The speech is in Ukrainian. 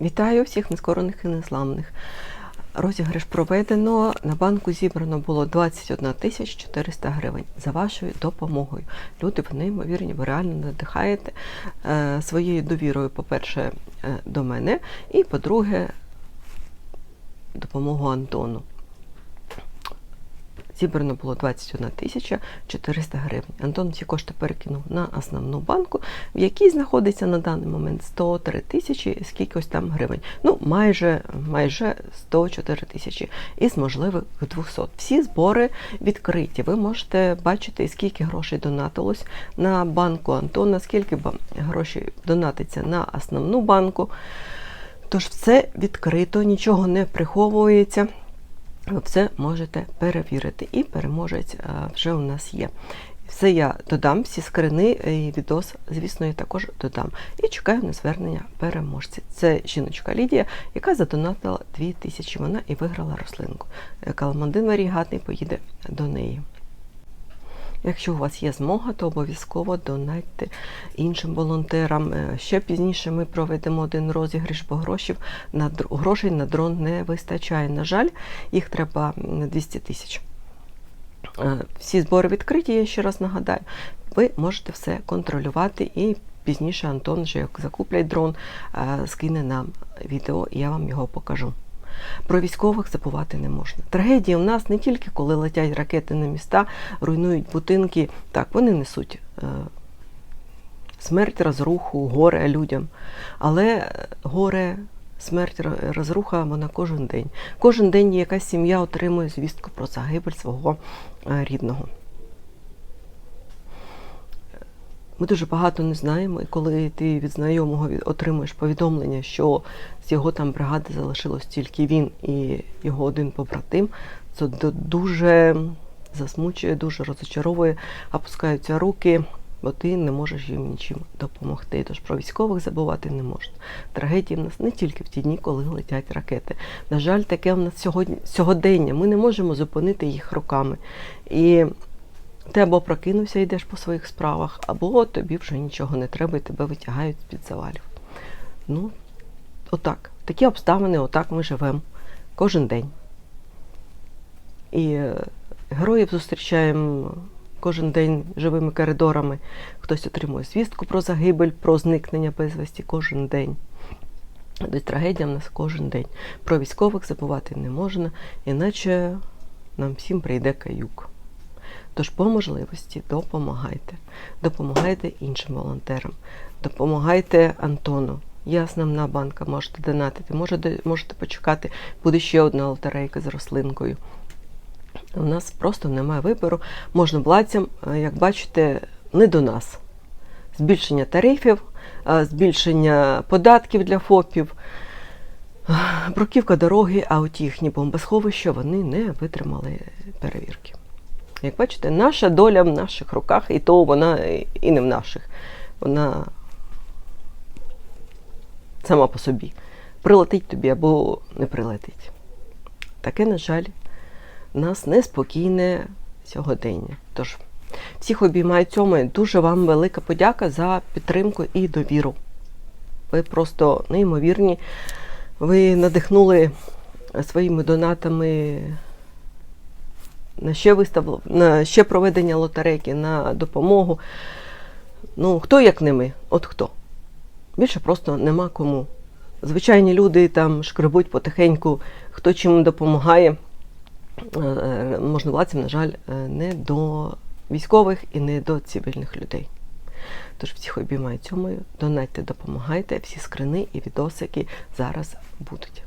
Вітаю всіх нескорених і незламних. Розіграш проведено. На банку зібрано було 21 тисяч 400 гривень за вашою допомогою. Люди ви неймовірні, ви реально надихаєте е, своєю довірою, по-перше, е, до мене, і по-друге, допомогу Антону. Зібрано було 21 тисяча 400 гривень. Антон ці кошти перекинув на основну банку, в якій знаходиться на даний момент 103 тисячі скількось там гривень. Ну, майже, майже 104 тисячі із можливих 200. Всі збори відкриті. Ви можете бачити, скільки грошей донатилось на банку Антона, скільки грошей донатиться на основну банку. Тож все відкрито, нічого не приховується. Ви все можете перевірити. І переможець е, вже у нас є. Все я додам, всі скрини і відос, звісно, я також додам. І чекаю на звернення переможці. Це жіночка Лідія, яка задонатила 2 тисячі. Вона і виграла рослинку. Е, Каламандин варігатний поїде до неї. Якщо у вас є змога, то обов'язково донайте іншим волонтерам. Е, Ще пізніше ми проведемо один розіграш, бо грошей на, грошей на дрон не вистачає. На жаль, їх треба м, 200 тисяч. Е, Всі збори відкриті, я ще раз нагадаю. Ви можете все контролювати і пізніше Антон, вже як закуплять дрон, е, скине нам відео, і я вам його покажу. Про військових забувати не можна. Трагедія у нас не тільки коли летять ракети на міста, руйнують будинки. Так, вони несуть е, смерть, розруху, горе людям. Але е, горе, смерть, розруха вона кожен день. Кожен день якась сім'я отримує звістку про загибель свого е, рідного. Ми дуже багато не знаємо, і коли ти від знайомого отримуєш повідомлення, що з його там бригади залишилось тільки він і його один побратим, це дуже засмучує, дуже розочаровує, опускаються руки, бо ти не можеш їм нічим допомогти. Тож про військових забувати не можна. Трагедії в нас не тільки в ті дні, коли летять ракети. На жаль, таке в нас сьогодні сьогодення. Ми не можемо зупинити їх руками. І ти або прокинувся йдеш по своїх справах, або тобі вже нічого не треба і тебе витягають з-під завалів. Ну, отак. Такі обставини, отак ми живемо кожен день. І е, героїв зустрічаємо кожен день живими коридорами. Хтось отримує звістку про загибель, про зникнення безвісті кожен день. Трагедія в нас кожен день. Про військових забувати не можна, іначе нам всім прийде каюк. Тож по можливості допомагайте. Допомагайте іншим волонтерам, допомагайте Антону. Є основна банка, можете донатити, можете, можете почекати, буде ще одна лотерейка з рослинкою. У нас просто немає вибору. Можновладцям, е, як бачите, не до нас. Збільшення тарифів, е, збільшення податків для ФОПів, е, бруківка дороги, а от їхні бомбосховища вони не витримали перевірки. Як бачите, наша доля в наших руках, і то вона і не в наших. Вона сама по собі. Прилетить тобі або не прилетить. Таке, на жаль, нас неспокійне сьогодення. Тож, всіх обіймаю цьому. і Дуже вам велика подяка за підтримку і довіру. Ви просто неймовірні. Ви надихнули своїми донатами на ще вистав, на ще проведення лотерейки, на допомогу. Ну, хто як не ми? От хто? Більше просто нема кому. Звичайні люди там шкребуть потихеньку, хто чим допомагає. Е, Можновладцям, на жаль, е, не до військових і не до цивільних людей. Тож всіх обіймаю цьому, донатьте, допомагайте, всі скрини і відосики зараз будуть.